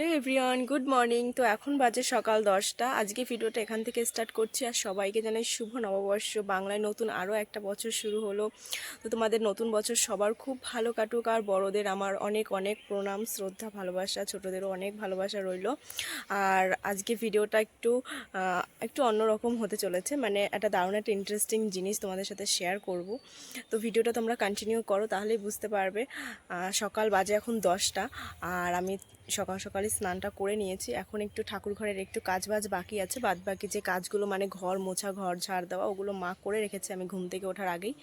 Hello everyone good morning তো এখন বাজে সকাল দশটা। আজকে ভিডিওটা এখান থেকে স্টার্ট করছি। আর সবাইকে জানাই শুভ নববর্ষ। বাংলায় নতুন আরও একটা বছর শুরু হলো। তো তোমাদের নতুন বছর সবার খুব ভালো কাটুক। আর বড়দের আমার অনেক অনেক প্রণাম, শ্রদ্ধা, ভালোবাসা। ছোটোদেরও অনেক ভালোবাসা রইল। আর আজকে ভিডিওটা একটু একটু অন্যরকম হতে চলেছে। মানে একটা দারুণ, একটা ইন্টারেস্টিং জিনিস তোমাদের সাথে শেয়ার করব। তো ভিডিওটা তোমরা কন্টিনিউ করো, তাহলেই বুঝতে পারবে। সকাল বাজে এখন দশটা। আর আমি সকাল সকালে স্নানটা করে নিয়েছি। এখন একটু ঠাকুর ঘরের একটু কাজ বাজ বাকি আছে। বাদ বাকি যে কাজগুলো মানে ঘর মোছা, ঘর ঝাড় দেওয়া, ওগুলো মা করে রেখেছে। আমি ঘুম থেকে ওঠার আগেই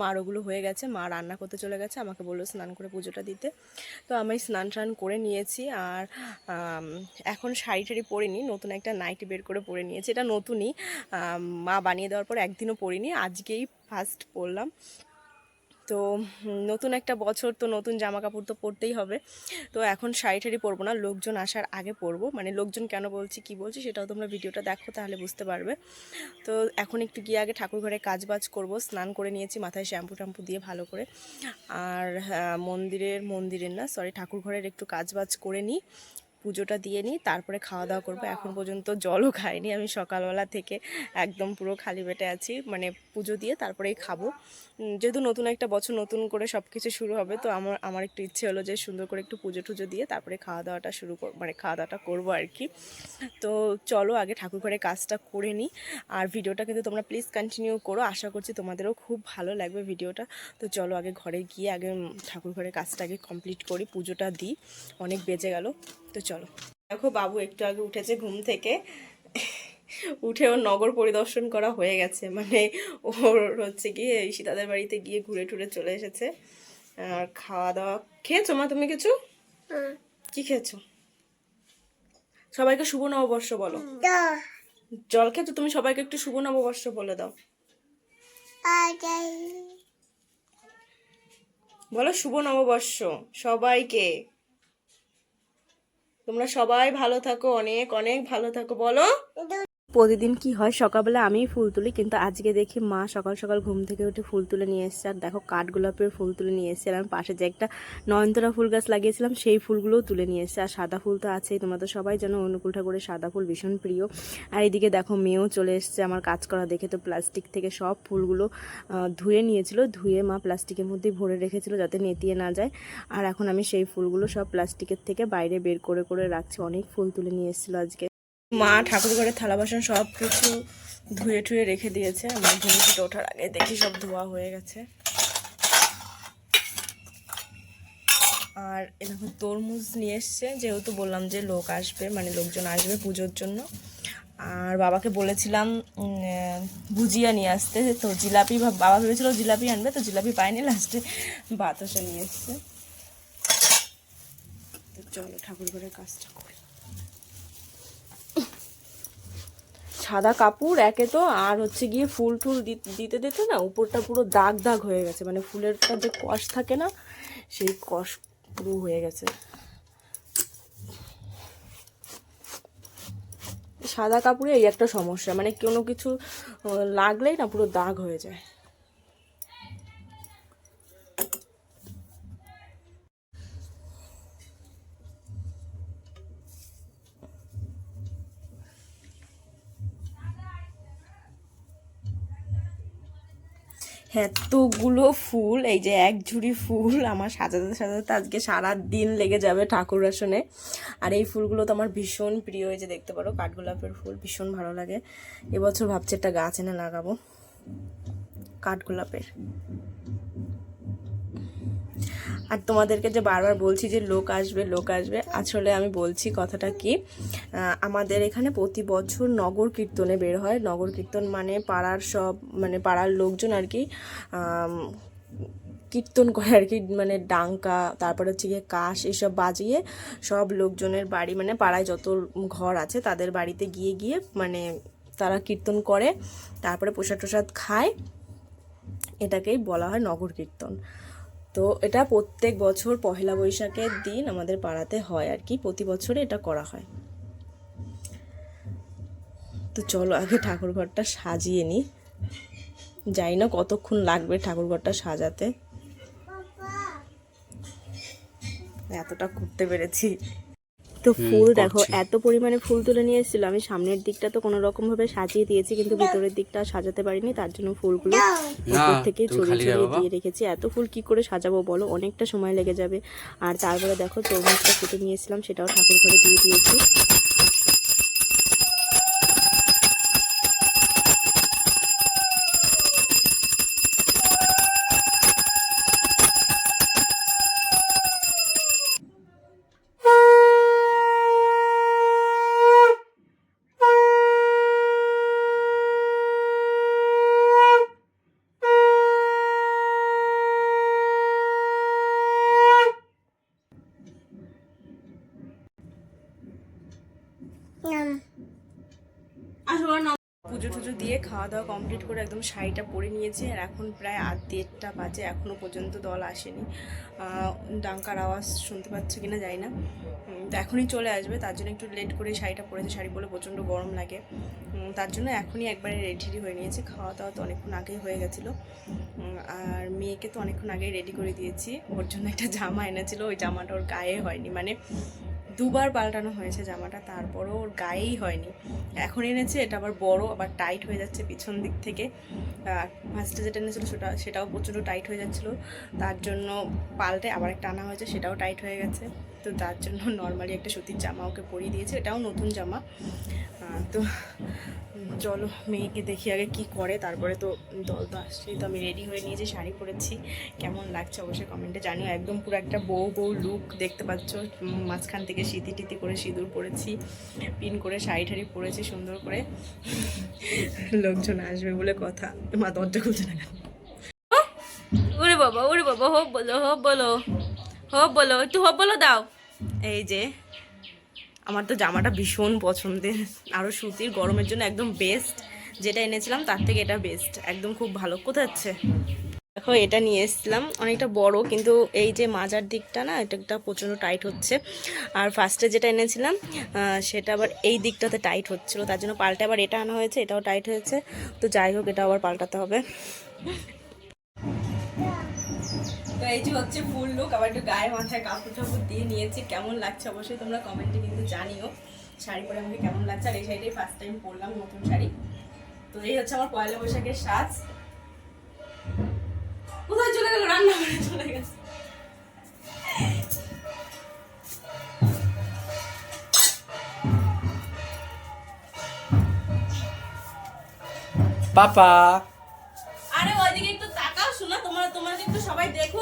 মার ওগুলো হয়ে গেছে। মা রান্না করতে চলে গেছে। আমাকে বলল স্নান করে পুজোটা দিতে। তো আমি স্নান টান করে নিয়েছি আর এখন শাড়ি টাড়ি পরিনি। নতুন একটা নাইটি বের করে পরে নিয়েছি। এটা নতুনই। মা বানিয়ে দেওয়ার পর একদিনও পরিনি। আজকেই ফার্স্ট পরলাম। তো নতুন একটা বছর তো নতুন জামা কাপড় তো পরতেই হবে। তো এখন শাড়ি টাড়ি পরবো না লোকজন আসার আগে পরবো। মানে লোকজন কেন বলছি কি বলছি সেটাও তোমরা ভিডিওটা দেখো তাহলে বুঝতে পারবে। তো এখন একটু গিয়ে আগে ঠাকুর ঘরে কাজ বাজ করব স্নান করে নিয়েছি মাথায় শ্যাম্পু ট্যাম্পু দিয়ে ভালো করে। আর হ্যাঁ, মন্দিরের মন্দিরের না সরি ঠাকুর ঘরের একটু কাজ বাজ করে নিই। পুজোটা দিয়ে নিই, তারপরে খাওয়া দাওয়া করব। এখন পর্যন্ত জলও খাইনি, আমি সকালবেলা থেকে একদম পুরো খালি পেটে আছি মানে পুজো দিয়ে তারপরেই খাব। যেহেতু নতুন একটা বছর নতুন করে সব কিছু শুরু হবে, তো আমার আমার একটু ইচ্ছে হলো যে সুন্দর করে একটু পুজো টুজো দিয়ে তারপরে খাওয়া দাওয়াটা শুরু কর মানে খাওয়া দাওয়াটা করব আর কি। তো চলো আগে ঠাকুর ঘরে কাজটা করে নিই। আর ভিডিওটা কিন্তু তোমরা প্লিজ কন্টিনিউ করো, আশা করছি তোমাদেরও খুব ভালো লাগবে ভিডিওটা। তো চলো আগে ঘরে গিয়ে আগে ঠাকুর ঘরে কাজটা আগে কমপ্লিট করি, পুজোটা দিই। অনেক বেজে গেল। তো চলো। দেখো বাবু একটু আগে উঠেছে ঘুম থেকে। উঠে ওর নগর পরিদর্শন করা হয়ে গেছে। মানে ওর হচ্ছে গিয়ে এই সীতাদের বাড়িতে গিয়ে ঘুরে টুরে চলে এসেছে। আর খাওয়া দাওয়া খেয়েছো মা তুমি কিছু? কি খেয়েছো? সবাইকে শুভ নববর্ষ বলো। জল খেয়েছো? তুমি সবাইকে একটু শুভ নববর্ষ বলে দাও। বলো শুভ নববর্ষ সবাইকে। তোমরা সবাই ভালো থাকো অনেক অনেক ভালো থাকো বলো। প্রতিদিন কি হয়? সকালবেলা আমিই ফুল তুলি, কিন্তু আজকে দেখি মা সকাল সকাল ঘুম থেকে উঠে ফুল তুলে নিয়ে এসছে। আর দেখো কাঠগোলাপের ফুল তুলে নিয়ে এসছে। আর পাশে যে একটা নয়নতরা ফুল গাছ লাগিয়েছিলাম, সেই ফুলগুলোও তুলে নিয়ে এসছে। আর সাদা ফুল তো আছেই, তোমরা তো সবাই জানো, অনুকূল ঠাকুরের সাদা ফুল ভীষণ প্রিয়। আর এদিকে দেখো, মেয়েও চলে এসছে আমার কাজ করা। দেখে তো প্লাস্টিক থেকে সব ফুলগুলো ধুয়ে নিয়েছিল। ধুয়ে মা প্লাস্টিকের মধ্যেই ভরে রেখেছিল যাতে নেতিয়ে না যায়। আর এখন আমি সেই ফুলগুলো সব প্লাস্টিকের থেকে বাইরে বের করে করে রাখছি। অনেক ফুল তুলে নিয়ে এসেছিল আজকে। মা ঠাকুর ঘরে থালা বাসন সব কিছু ধুয়ে ঠুয়ে রেখে দিয়েছে। আমার ঘুম থেকে ওঠার আগে দেখি সব ধোয়া হয়ে গেছে। আর এরকম তরমুজ নিয়ে এসছে, যেহেতু বললাম যে লোক আসবে মানে লোকজন আসবে পুজোর জন্য। আর বাবাকে বলেছিলাম ভুজিয়া নিয়ে আসতে। তো জিলাপি বাবা ভেবেছিল জিলাপি আনবে, তো জিলাপি পায়নি, লাস্টে বাতাসা নিয়ে এসছে। তো চলো ঠাকুর ঘরের কাজটা সাদা কাপড়, একে তো আর হচ্ছে গিয়ে ফুল টুল দিতে দিতে না উপরটা পুরো দাগ দাগ হয়ে গেছে। মানে ফুলেরটা যে কষ থাকে না, সেই কষ পুরো হয়ে গেছে। সাদা কাপড়ে এই একটা সমস্যা মানে কোনো কিছু লাগলেই না পুরো দাগ হয়ে যায়। এতগুলো ফুল, এই যে এক ঝুড়ি ফুল আমার সাজাতে সাজাতে আজকে সারা দিন লেগে যাবে ঠাকুর আসনে। আর এই ফুলগুলো তো আমার ভীষণ প্রিয়, এই যে দেখতে পারো কাঠগোলাপের ফুল, ভীষণ ভালো লাগে। এবছর ভাবছি একটা গাছ এনে লাগাবো কাঠগোলাপের আর তোমাদেরকে যে বারবার বলছি যে লোক আসবে লোক আসবে, আসলে আমি বলছি কথাটা কি? আমাদের এখানে প্রতি বছর নগর কীর্তনে বের হয়। নগর কীর্তন মানে পাড়ার সব মানে পাড়ার লোকজন আর কি কীর্তন করে আর কি মানে ডাঙ্কা, তারপরে হচ্ছে গিয়ে কাশ এসব বাজিয়ে সব লোকজনের বাড়ি মানে পাড়ায় যত ঘর আছে তাদের বাড়িতে গিয়ে গিয়ে মানে তারা কীর্তন করে, তারপরে প্রসাদ টসাদ খায়। এটাকেই বলা হয় নগর কীর্তন। তো এটা প্রত্যেক বছর পহেলা বৈশাখের দিন আমাদের পাড়াতে হয় আর কি। প্রতি বছরে এটা করা হয়। তো চলো আগে ঠাকুর ঘরটা সাজিয়ে নিই জানি না কতক্ষণ লাগবে ঠাকুর ঘরটা সাজাতে। এতটা করতে পেরেছি। তো ফুল দেখো এত পরিমাণে ফুল তুলে নিয়ে এসেছিল। আমি সামনের দিকটা তো কোনো রকম ভাবে সাজিয়ে দিয়েছি কিন্তু ভিতরের দিকটা সাজাতে পারিনি তার জন্য ফুলগুলো উপর থেকে ছড়িয়ে ছড়িয়ে দিয়ে রেখেছি। এত ফুল কি করে সাজাবো বলো? অনেকটা সময় লেগে যাবে। আর তারপরে দেখো তরমুজটা কেটে নিয়েছিলাম সেটাও ঠাকুর ঘরে দিয়ে দিয়েছি পুজো টুজো দিয়ে খাওয়া দাওয়া কমপ্লিট করে একদম শাড়িটা পরে নিয়েছি আর এখন প্রায় আট দেড়টা বাজে এখনও পর্যন্ত দল আসেনি। ডাঙ্কার আওয়াজ শুনতে পাচ্ছে কিনা জানি না। তো এখনই চলে আসবে, তার জন্য একটু লেট করে শাড়িটা পরেছে। শাড়ি পরে প্রচণ্ড গরম লাগে। তার জন্য এখনই একবারে রেডি হয়ে নিয়েছি। খাওয়া দাওয়া তো অনেকক্ষণ আগেই হয়ে গেছিল। আর মেয়েকে তো অনেকক্ষণ আগেই রেডি করে দিয়েছি। ওর জন্য একটা জামা এনেছিল, ওই জামাটা ওর গায়ে হয়নি। মানে দুবার পাল্টানো হয়েছে জামাটা, তারপরও ওর গায়েই হয়নি। এখন এনেছে, এটা আবার বড়, আবার টাইট হয়ে যাচ্ছে পিছন দিক থেকে। আর ফার্স্টে যেটা এনেছিল সেটা, সেটাও প্রচণ্ড টাইট হয়ে যাচ্ছিল। তার জন্য পাল্টে আবার একটা আনা হয়েছে, সেটাও টাইট হয়ে গেছে। তো তার জন্য নর্মালি একটা সুতির জামা ওকে পরিয়ে দিয়েছে, এটাও নতুন জামা। তো চলো মেয়েকে দেখি আগে কি করে, তারপরে তো দল তো আসছেই। তো আমি রেডি হয়ে নিয়ে নিয়েছি, শাড়ি পরেছি। কেমন লাগছে অবশ্যই কমেন্টে জানিও। একদম পুরো একটা বউ বউ লুক দেখতে পাচ্ছ। মাঝখান থেকে সিঁতি টিতি করে সিঁদুর পরেছি, পিন করে শাড়ি ঠাড়ি পরেছি সুন্দর করে। লোকজন আসবে বলে কথা। মা দরজা খুলছে না কেন? ওরে বাবা ওরে বাবা হোপ বলো হোপ বলো হোপ বলো, একটু হোপ বলো দাও। এই যে, আমার তো জামাটা ভীষণ পছন্দের। আরও সুতির গরমের জন্য একদম বেস্ট যেটা এনেছিলাম তার থেকে এটা বেস্ট একদম খুব ভালো। কোথায় হচ্ছে দেখো, এটা নিয়ে এসেছিলাম। অনেকটা বড়, কিন্তু এই যে মাজার দিকটা না, এটা একটা প্রচণ্ড টাইট হচ্ছে। আর ফার্স্টে যেটা এনেছিলাম সেটা আবার এই দিকটাতে টাইট হচ্ছিল। তার জন্য পাল্টে আবার এটা আনা হয়েছে, এটাও টাইট হয়েছে। তো যাই হোক, এটা আবার পাল্টাতে হবে। তো এই যে হচ্ছে ফুল লুক আবার একটু গায়ে মাথায় কাপড় টাপড় দিয়ে নিয়েছি। কেমন লাগছে অবশ্যই তোমরা কমেন্টে কিন্তু জানিও। শাড়ি পরে আমাকে কেমন লাগছে? আর এই শাড়িটাই ফার্স্ট টাইম পরলাম নতুন শাড়ি। তো এই হচ্ছে আমার পয়লা বৈশাখের সাজ। কোথায় চলে গেল? রান্না করে চলে গেছে। পাপা। আরে ওইদিকে একটু তাকাও শোনা তোমার তোমার একটু সবাই দেখুক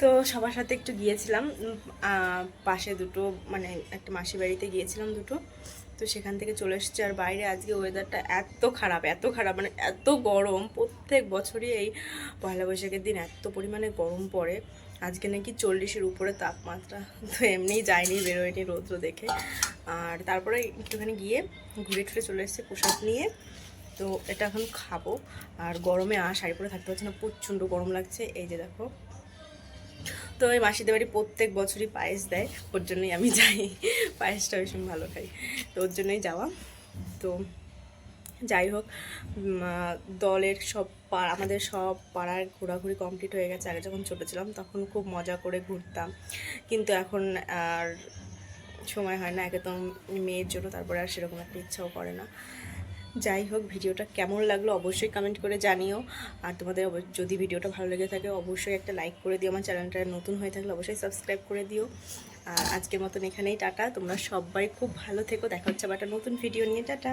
তো সবার সাথে একটু গিয়েছিলাম পাশে দুটো মানে একটা মাসি বাড়িতে গিয়েছিলাম দুটো। তো সেখান থেকে চলে এসেছি আর বাইরে আজকে ওয়েদারটা এত খারাপ এত খারাপ মানে এত গরম। প্রত্যেক বছরই এই পয়লা বৈশাখের দিন এত পরিমাণে গরম পড়ে। আজকে নাকি চল্লিশের উপরে তাপমাত্রা। তো এমনিই যায়নি বেরোয়নি রৌদ্র দেখে। আর তারপরে একটুখানি গিয়ে ঘুরে টুরে চলে এসেছি প্রসাদ নিয়ে। তো এটা এখন খাব। আর গরমে আর শাড়ি পরে থাকতে পারছি না, প্রচণ্ড গরম লাগছে। এই যে দেখো। তো ওই মাসিদের বাড়ি প্রত্যেক বছরই পায়েস দেয়, ওর জন্যই আমি যাই। পায়েসটা ভীষণ ভালো খাই। তো ওর জন্যই যাওয়া। তো যাই হোক দলের সব পাড়া আমাদের সব পাড়ার ঘোরাঘুরি কমপ্লিট হয়ে গেছে। আগে যখন ছোটো ছিলাম তখন খুব মজা করে ঘুরতাম। কিন্তু এখন আর সময় হয় না একে তো মেয়ের জন্য, তারপরে আর সেরকম একটা ইচ্ছাও করে না। যাই হোক, ভিডিওটা কেমন লাগল অবশ্যই কমেন্ট করে জানিও। আর তোমাদের যদি ভিডিওটা ভালো লেগে থাকে অবশ্যই একটা লাইক করে দিও। আমার চ্যানেলটা নতুন হয়ে থাকলে অবশ্যই সাবস্ক্রাইব করে দিও। আর আজকের মতন এখানেই, টাটা। তোমরা সবাই খুব ভালো থেকো। দেখা হচ্ছে আবার একটা নতুন ভিডিও নিয়ে। টাটা।